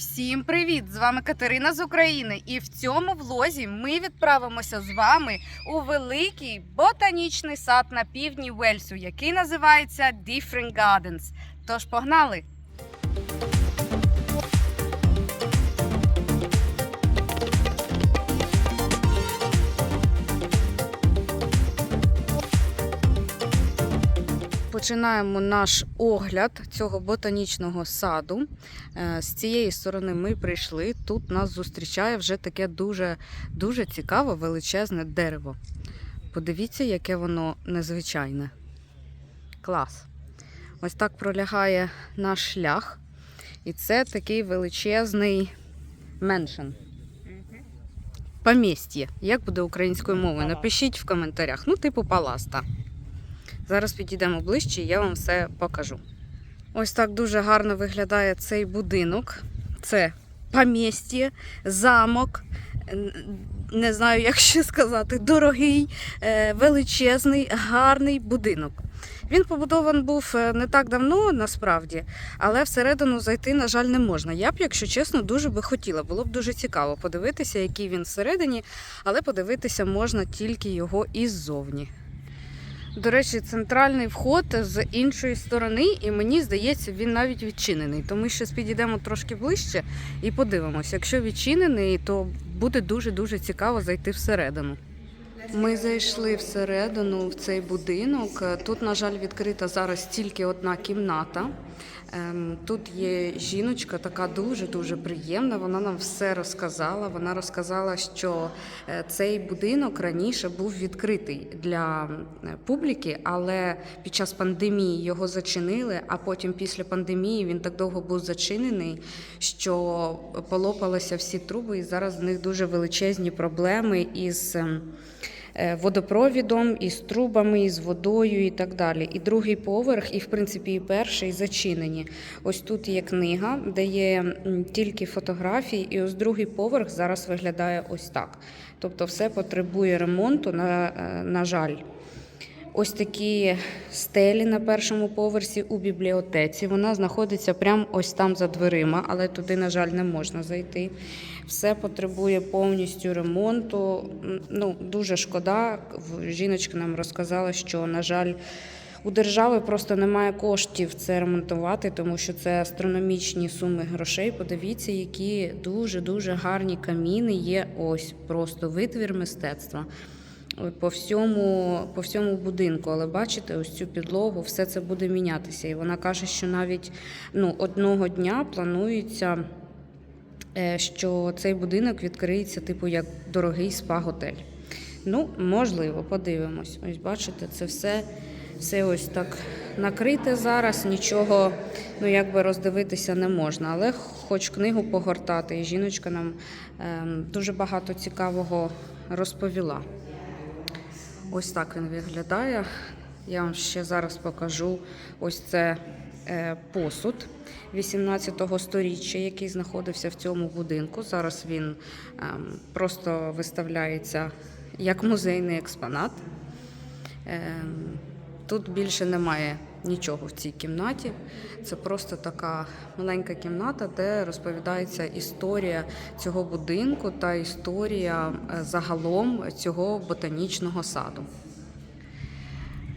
Всім привіт! З вами Катерина з України, і в цьому влозі ми відправимося з вами у великий ботанічний сад на півдні Вельсу, який називається Different Gardens. Тож погнали! Починаємо наш огляд цього ботанічного саду. Е, З цієї сторони ми прийшли. Тут нас зустрічає вже таке дуже, дуже цікаве величезне дерево. Подивіться, яке воно незвичайне. Клас. Ось так пролягає наш шлях. І це такий величезний меншин. Помістє. Як буде українською мовою? Напишіть в коментарях. Ну, типу паласта. Зараз підійдемо ближче і я вам все покажу. Ось так дуже гарно виглядає цей будинок. Це помістя, замок. Не знаю, як ще сказати, дорогий, е, величезний, гарний будинок. Він побудований був е, не так давно, насправді, але всередину зайти, на жаль, не можна. Я б, якщо чесно, дуже би хотіла. Було б дуже цікаво подивитися, який він всередині, але подивитися можна тільки його іззовні. До речі, центральний вход з іншої сторони, і мені здається, він навіть відчинений. Тому що підійдемо трошки ближче і подивимося. Якщо відчинений, то буде дуже-дуже цікаво зайти всередину. Ми зайшли всередину в цей будинок. Тут, на жаль, відкрита зараз тільки одна кімната. Ем, Тут є жіночка, така дуже дуже приємна. Вона нам все розказала. Вона розказала, що е, цей будинок раніше був відкритий для е, публіки, але під час пандемії його зачинили. А потім, після пандемії, він так довго був зачинений, що полопалися всі труби, і зараз в них дуже величезні проблеми із. І Водопровідом, із трубами, з водою і так далі. І другий поверх, і в принципі і перший зачинені. Ось тут є книга, де є тільки фотографії, і ось другий поверх зараз виглядає ось так. Тобто все потребує ремонту, на, е, на жаль. Ось такі стелі на першому поверсі у бібліотеці. Вона знаходиться прямо ось там за дверима, але туди, на жаль, не можна зайти. Все потребує повністю ремонту. Ну, дуже шкода. Жіночка нам розказала, що, на жаль, у держави просто немає коштів це ремонтувати, тому що це астрономічні суми грошей. Подивіться, які дуже дуже гарні каміни є. Ось просто витвір мистецтва. По всьому, по всьому будинку, але бачите, ось цю підлогу, все це буде мінятися. І вона каже, що навіть ну, одного дня планується, е, що цей будинок відкриється, типу, як дорогий спа-готель. Ну, можливо, подивимось. Ось бачите, це все, все ось так накрите зараз. Нічого ну, якби роздивитися не можна, але хоч книгу погортати. І жіночка нам ем, дуже багато цікавого розповіла. Ось так він виглядає. Я вам ще зараз покажу ось це е, посуд 18 сторіччя, який знаходився в цьому будинку. Зараз він ем, просто виставляється як музейний експонат. Ем, Тут більше немає нічого в цій кімнаті. Це просто така маленька кімната, де розповідається історія цього будинку та історія е, загалом цього ботанічного саду.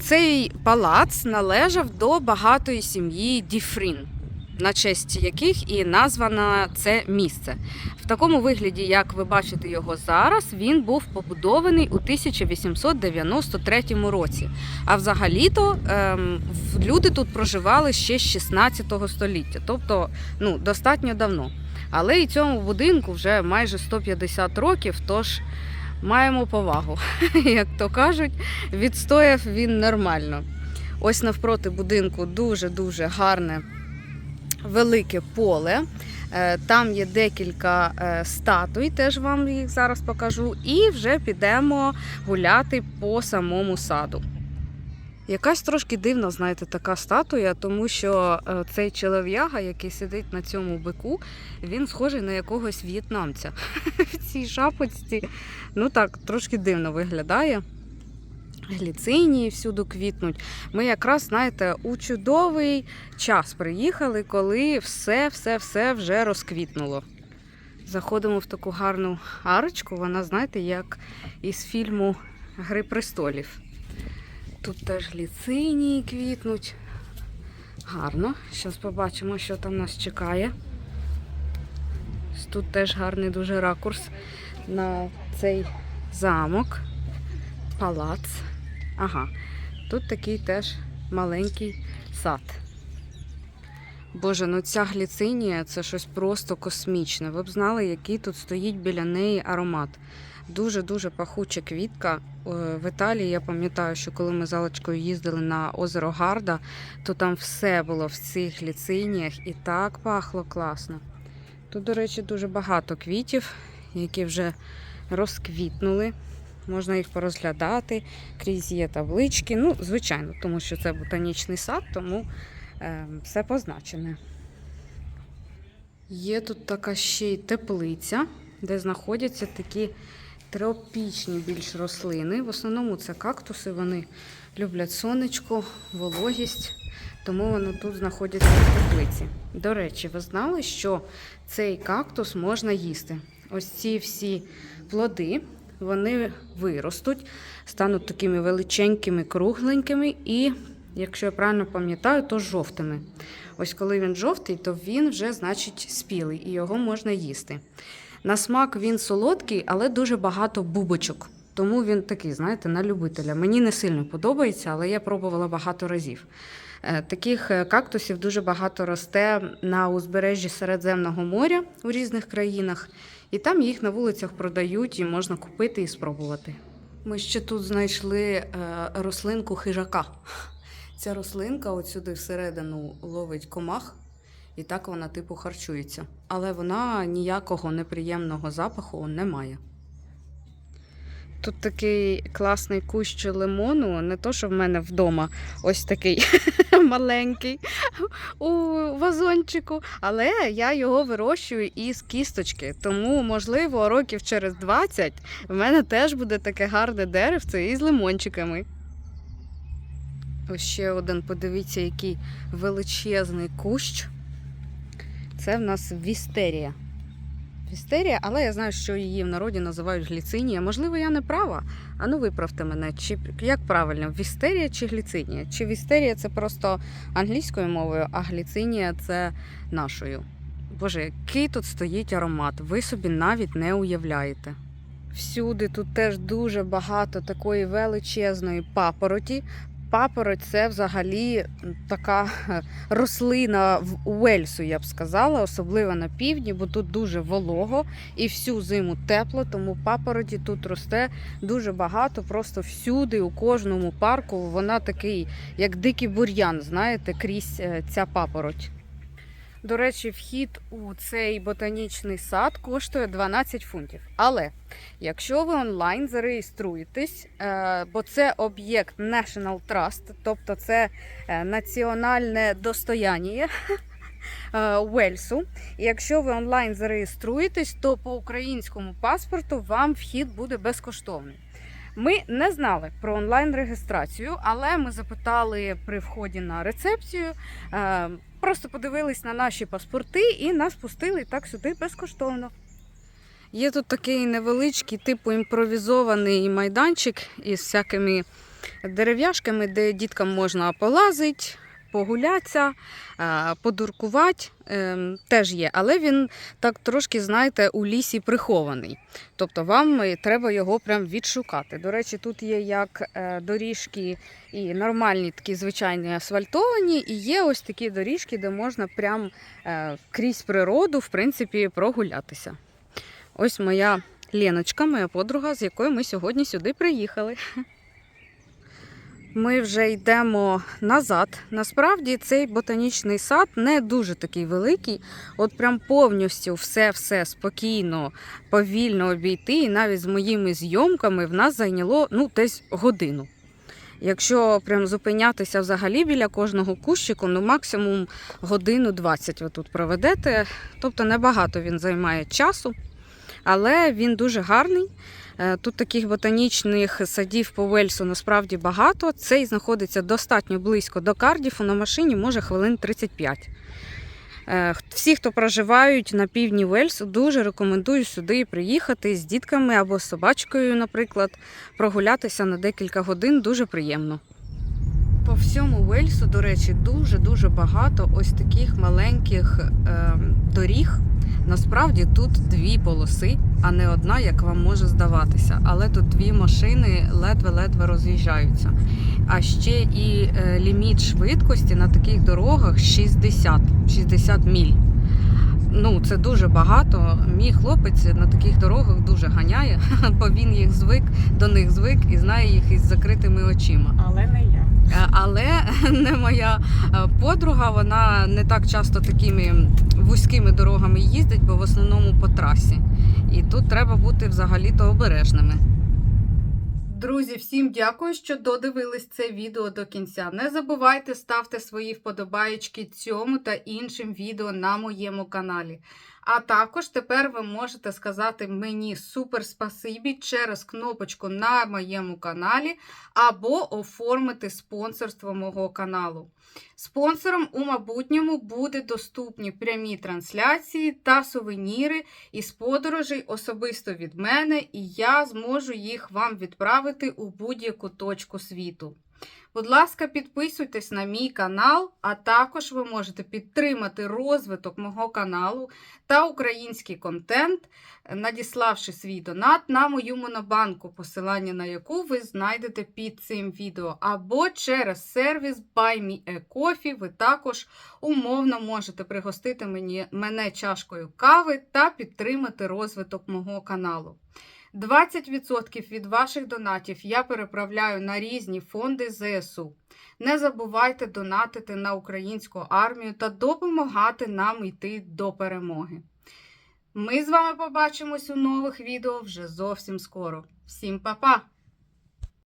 Цей палац належав до багатої сім'ї Діфрін, на честь яких і названо це місце. В такому вигляді, як ви бачите його зараз, він був побудований у 1893 році. А взагалі-то ем, люди тут проживали ще з 16 століття, тобто ну, достатньо давно. Але і цьому будинку вже майже 150 років, тож маємо повагу. Як то кажуть, відстояв він нормально. Ось навпроти будинку дуже-дуже гарне велике поле. Е, Там є декілька е, статуй, теж вам їх зараз покажу. І вже підемо гуляти по самому саду. Якась трошки дивна, знаєте, така статуя, тому що е, цей чолов'яга, який сидить на цьому бику, він схожий на якогось в'єтнамця в цій шапочці. Ну так, трошки дивно виглядає. Гліцинії всюди квітнуть. Ми якраз, знаєте, у чудовий час приїхали, коли все-все-все вже розквітнуло. Заходимо в таку гарну арочку, вона, знаєте, як із фільму Гри престолів. Тут теж гліцинії квітнуть. Гарно. Зараз побачимо, що там нас чекає. Тут теж гарний дуже ракурс на цей замок, палац. Ага, тут такий теж маленький сад. Боже, ну ця гліцинія це щось просто космічне. Ви б знали, який тут стоїть біля неї аромат. Дуже-дуже пахуча квітка. Е, В Італії я пам'ятаю, що коли ми з Алечкою їздили на озеро Гарда, то там все було в цих гліциніях і так пахло класно. Тут, до речі, дуже багато квітів, які вже розквітнули. Можна їх порозглядати, крізь є таблички. Ну, звичайно, тому що це ботанічний сад, тому е, все позначене. Є тут така ще й теплиця, де знаходяться такі тропічні більш рослини. В основному це кактуси, вони люблять сонечко, вологість, тому вони тут знаходяться в теплиці. До речі, ви знали, що цей кактус можна їсти? Ось ці всі плоди, вони виростуть, стануть такими величенькими, кругленькими і, якщо я правильно пам'ятаю, то жовтими. Ось коли він жовтий, то він вже, значить, спілий і його можна їсти. На смак він солодкий, але дуже багато бубочок. Тому він такий, знаєте, на любителя. Мені не сильно подобається, але я пробувала багато разів. Е, Таких е, кактусів дуже багато росте на узбережжі Середземного моря у різних країнах, і там їх на вулицях продають і можна купити і спробувати. Ми ще тут знайшли е, рослинку хижака. Ця рослинка от сюди всередину ловить комах, і так вона типу харчується. Але вона ніякого неприємного запаху не має. Тут такий класний кущ лимону, не то, що в мене вдома ось такий маленький у вазончику, але я його вирощую із кісточки. Тому, можливо, років через 20 в мене теж буде таке гарне деревце із лимончиками. Ось ще один, подивіться, який величезний кущ. Це в нас вістерія. Вістерія, але я знаю, що її в народі називають гліцинія. Можливо, я не права. А ну виправте мене, чи як правильно, вістерія чи гліцинія? Чи вістерія це просто англійською мовою, а гліцинія це нашою. Боже, який тут стоїть аромат, ви собі навіть не уявляєте. Всюди тут теж дуже багато такої величезної папороті. Папороть це взагалі така рослина в Уельсу, я б сказала, особливо на півдні, бо тут дуже волого і всю зиму тепло, тому папороті тут росте дуже багато, просто всюди, у кожному парку вона такий, як дикий бур'ян, знаєте, крізь е, ця папороть. До речі, вхід у цей ботанічний сад коштує 12 фунтів. Але якщо ви онлайн зареєструєтесь, е, бо це об'єкт National Trust, тобто це е, національне достояння е, Уельсу. Якщо ви онлайн зареєструєтесь, то по українському паспорту вам вхід буде безкоштовний. Ми не знали про онлайн-реєстрацію, але ми запитали при вході на рецепцію. е, Просто подивились на наші паспорти і нас пустили так сюди безкоштовно. Є тут такий невеличкий, типу імпровізований майданчик із всякими дерев'яшками, де діткам можна полазити, погулятися, е, подуркувати. Ем, Теж є, але він так трошки, знаєте, у лісі прихований. Тобто вам е, треба його прям відшукати. До речі, тут є як е, доріжки і нормальні такі звичайні асфальтовані, і є ось такі доріжки, де можна прям крізь природу, в принципі, прогулятися. Ось моя Леночка, моя подруга, з якою ми сьогодні сюди приїхали. Ми вже йдемо назад. Насправді цей ботанічний сад не дуже такий великий. От прям повністю все-все спокійно, повільно обійти. І навіть з моїми зйомками в нас зайняло ну, десь годину. Якщо прям зупинятися взагалі біля кожного кущику, ну максимум годину 20 ви тут проведете. Тобто небагато він займає часу. але він дуже гарний. Е, Тут таких ботанічних садів по Вельсу насправді багато. Цей знаходиться достатньо близько до Кардіфу. На машині може хвилин 35. Е, Всі, хто проживають на півдні Вельсу, дуже рекомендую сюди приїхати з дітками або з собачкою, наприклад, прогулятися на декілька годин. Дуже приємно. По всьому Вельсу, до речі, дуже-дуже багато ось таких маленьких е, доріг. Насправді тут дві полоси, а не одна, як вам може здаватися. Але тут дві машини ледве-ледве роз'їжджаються. А ще і е, ліміт швидкості на таких дорогах 60, 60 міль. Ну, це дуже багато. Мій хлопець на таких дорогах дуже ганяє, бо він їх звик, до них звик і знає їх із закритими очима. Але не я. Е, Але не моя е, подруга, вона не так часто такими вузькими дорогами їздить, бо в основному по трасі. І тут треба бути взагалі-то обережними. Друзі, всім дякую, що додивились це відео до кінця. Не забувайте ставте свої вподобаєчки цьому та іншим відео на моєму каналі. А також тепер ви можете сказати мені супер спасибі через кнопочку на моєму каналі або оформити спонсорство мого каналу. Спонсором у майбутньому буде доступні прямі трансляції та сувеніри із подорожей особисто від мене, і я зможу їх вам відправити у будь-яку точку світу. Будь ласка, підписуйтесь на мій канал, а також ви можете підтримати розвиток мого каналу та український контент, надіславши свій донат на мою монобанку, посилання на яку ви знайдете під цим відео, або через сервіс Buy Me a Coffee ви також умовно можете пригостити мені, мене чашкою кави та підтримати розвиток мого каналу. 20% від ваших донатів я переправляю на різні фонди ЗСУ. Не забувайте донатити на українську армію та допомагати нам йти до перемоги. Ми з вами побачимось у нових відео вже зовсім скоро. Всім па-па!